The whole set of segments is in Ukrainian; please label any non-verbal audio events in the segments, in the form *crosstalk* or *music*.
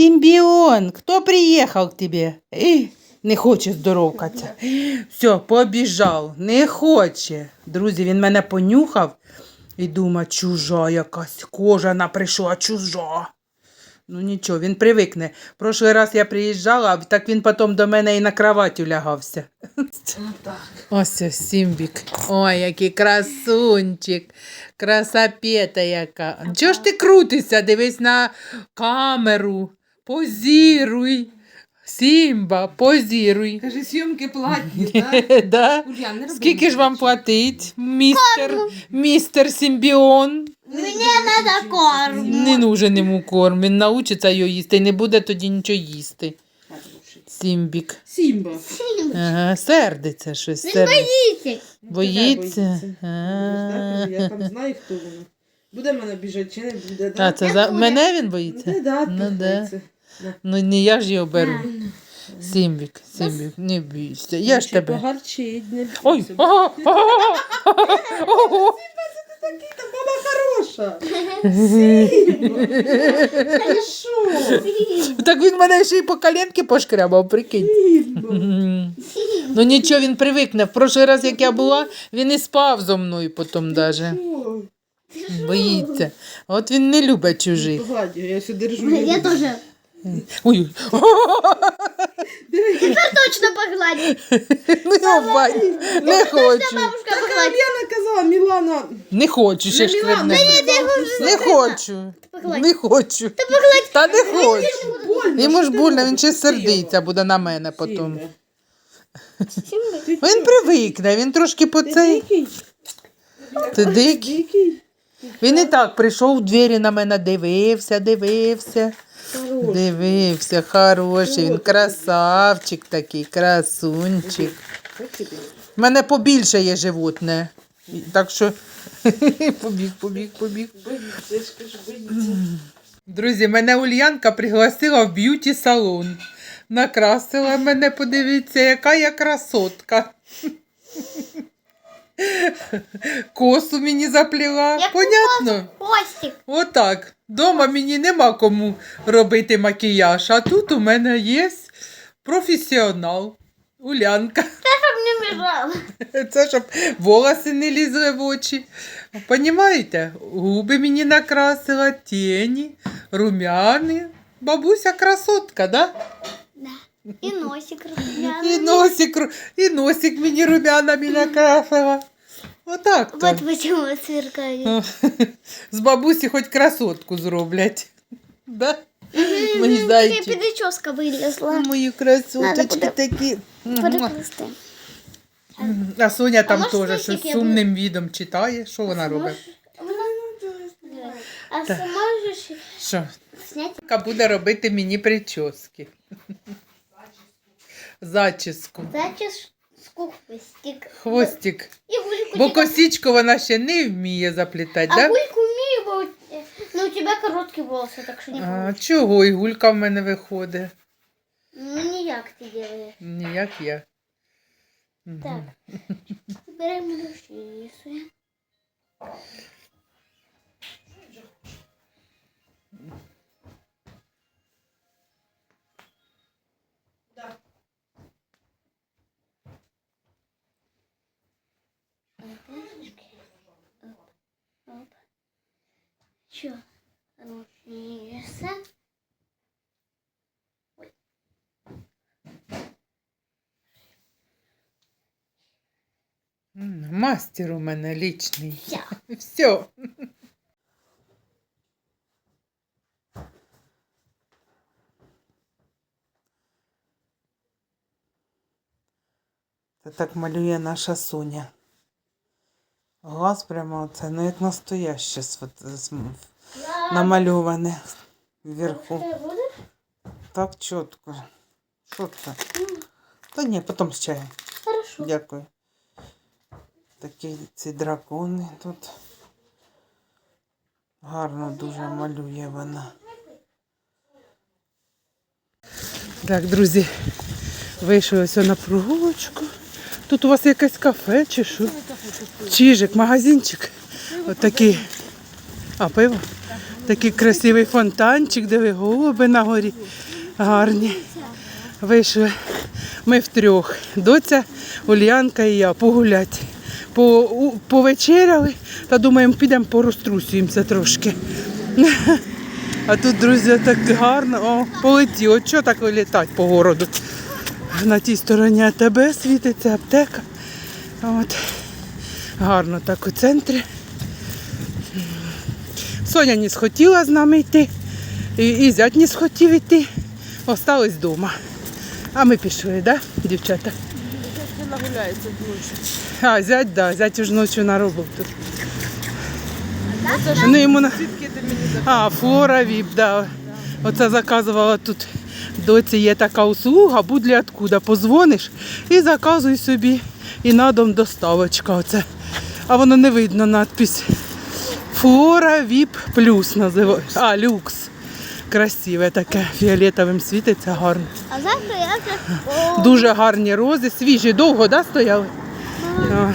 Симбион, кто приехал к тебе? Не хоче здоровкатися. Все, побіжав, не хоче. Друзі, він мене понюхав і думає, чужа якась кожана прийшла, чужа. Ну нічого, він привикне. Прошлий раз я приїжджала, так він потім до мене і на кроватю лягався. Ось ось Сімбік. Ой, який красунчик. Красапета яка. Чого ж ти крутишся? Дивись на камеру. Позіруй. Сімба, позіруй. Каже, зйомки платні, так? да? Ульян, не роби Скільки ж вам нічого. платить, містер, містер Сімбіон? Мені надо корм. Не нужен йому корм, він научиться його їсти і не буде тоді нічого їсти. Сімбік. Сімба. Ага, сердиться щось. Він Сердиться. Боїться. Боїться? А. Я там знаю, хто вона. Буде мене біжати чи не буде, А, да? це за мене він боїться? Ну, да, Ну, так, да. Да. Ну не я ж його беру. Сімбік, Сімбік, не бійся. Я ж тебе. Погарчить, не бійся. Ой! ого, ого, ого. Такий там баба хороша. Сімба. Так він мене ще й по коленки пошкрябав, прикинь. Сімба. Ну нічого, він привикне. В прошлий раз, як я була, він і спав зо мною потім даже. Боїться. От він не любить чужих. Погладь я сюди держу. Я тоже. Ой, Диви, Точно погладить. *laughs* ну бать. Не хочу. Бабушка Так, погладить. Ульяна казала, Мілана. Не хочу ще Мілана, шкребне. Не хочу. Погладь. Не хочу. Та не хочу. Больно, Йому що ж ти больно, він робиш? ще сердиться буде на мене потім. Він привикне, він трошки по Ти цей. дикий? Ти дикий. Дикий? Він і так прийшов в двері на мене, дивився, дивився. Хороший. Дивився, хороший, він красавчик такий, красунчик. У мене побільше є животне. Так що *laughs* побіг, побіг, побіг. Друзі, мене Ульянка пригласила в б'юті салон. Накрасила мене, подивіться, яка я красотка. *laughs* Косу мені запліла. Яку Понятно? Костик. Отак. Дома мені нема кому робити макіяж, а тут у мене є професіонал. Улянка. Чтоб не мешал. *laughs* Це щоб волоси не лізли в очі. Понімаєте? Губи мені накрасила, тіні, румяни. Бабуся красотка, да? Да. И носик І носик, *laughs* і носик мені румянами накрасила. Отак. то. Вот почему сверкает. *laughs* З бабусі хоч красотку зроблять. Да? Мої Такая зайчики. прическа вылезла. Мої Надо красоточки буде такі. Мгм. Переплести. А Соня там можеш теж листик щось я сумним відом читає. Що вона робить? А ты можешь Що? снять? Яка буде робити мені прически. Зачіску. Заческу Хвостик. Хвостик. Гульку Бо тебе- косичку вона ще не вміє заплітати, А да? гульку умею, бо у- но у тебе короткі волоси, так що не А, получится. чого гулька в мене виходить? Ну, ніяк ти делаешь. Ніяк я. Мгм. Так. Беремо душі. Чё? Рушится. М, Мастер у мене лічний. Все. *laughs* Все. Це так малює наша Соня. Глаз прямо оце, ну як настояще намальоване вверху. Так чітко. Що це? Та ні, потім з чаєм. Хорошо. Дякую. Такі ці дракони тут. Гарно дуже малює вона. Так, друзі, вийшли ось на прогулочку. Тут у вас якесь кафе чи що? Чижик, магазинчик. Отакий. А, пиво? Такий красивий фонтанчик, де ви голуби на горі. Гарні. Вийшли ми втрьох. Доця, Ульянка і я погуляти. По, повечеряли та думаємо, підемо порозтрусюємося трошки. А тут, друзі, так гарно. О, полетів. От що так літати по городу? На тій стороні АТБ світиться аптека. От. Гарно так у центрі. Соня не схотіла з нами йти. І, і зять не схотів йти. Остались вдома. А ми пішли, да, дівчата? Вона гуляється ночі. А, зять, да, зять уж ночі на роботу. Ну, йому на... А, флора віп, да. Оце заказувала тут. Доці є така услуга, будь ли откуда. Позвониш і заказуй собі. І на дом доставочка. Оце. А воно не видно надпись. Флора віп плюс називається. А, люкс. Красиве таке, фіолетовим світиться гарно. А завтра я вже... О, *laughs* Дуже гарні рози, свіжі, довго да, стояли? А,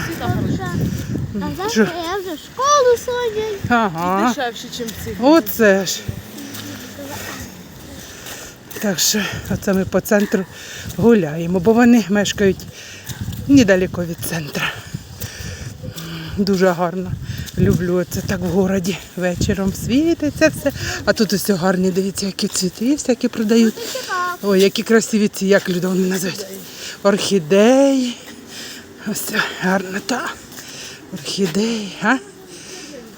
а завтра я вже в школу сьогодні. Ага. дешевше, ніж ці. Оце ж. Так що оце ми по центру гуляємо, бо вони мешкають недалеко від центру. Дуже гарно. Люблю це так в городі. Вечором світиться все. А тут усе гарні, дивіться, які цвіти всякі продають. Ой, які красиві ці, як люди вони називають. Орхідеї. Ось це гарно, та. Орхідеї, а?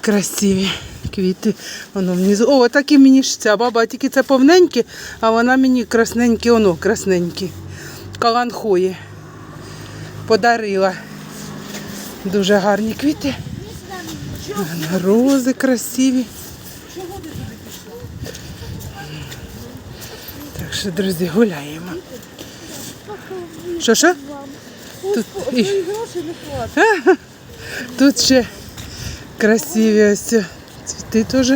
Красиві квіти. Воно внизу. О, так і мені ж ця баба, тільки це повненькі, а вона мені красненькі, воно красненькі. Каланхої. Подарила. Дуже гарні квіти. Рози красиві. Так що, друзі, гуляємо. Що, що? Тут, і-. *laughs* Тут ще красиві ось цвіти теж.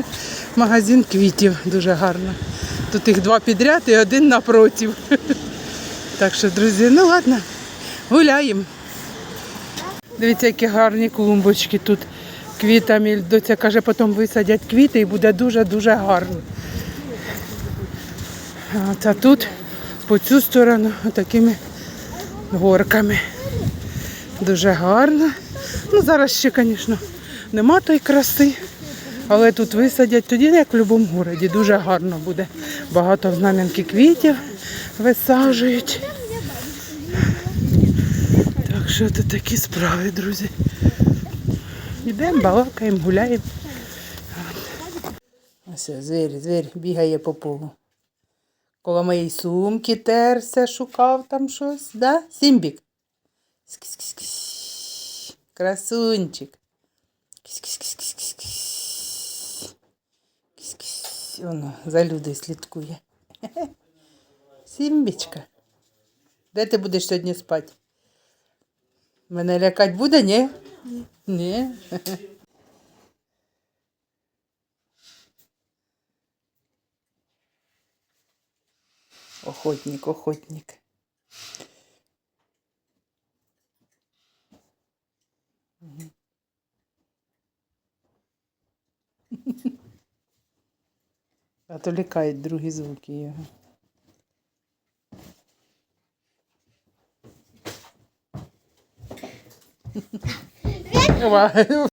Магазин квітів дуже гарно. Тут їх два підряд і один напротив. *laughs* Так що, друзі, ну ладно, гуляємо. Дивіться, які гарні клумбочки тут квітами. Доця каже, потім висадять квіти і буде дуже-дуже гарно. От, а тут по цю сторону такими горками. Дуже гарно. Ну, зараз ще, звісно, нема тої краси, але тут висадять тоді, як в будь-якому місті. Дуже гарно буде. Багато знам'янки квітів висаджують. Так що це такі справи, друзі. Йдемо, балакаємо, гуляємо. Ось звір, звір бігає по полу. Коло моєї сумки терся, шукав там щось, да? Сімбік. Красунчик. Воно за людою слідкує. Сімбічка. Де ти будеш сьогодні спати? Мене лякать буде, ні? Ні. Охотник, охотник. А то лякають другі звуки його. Ва-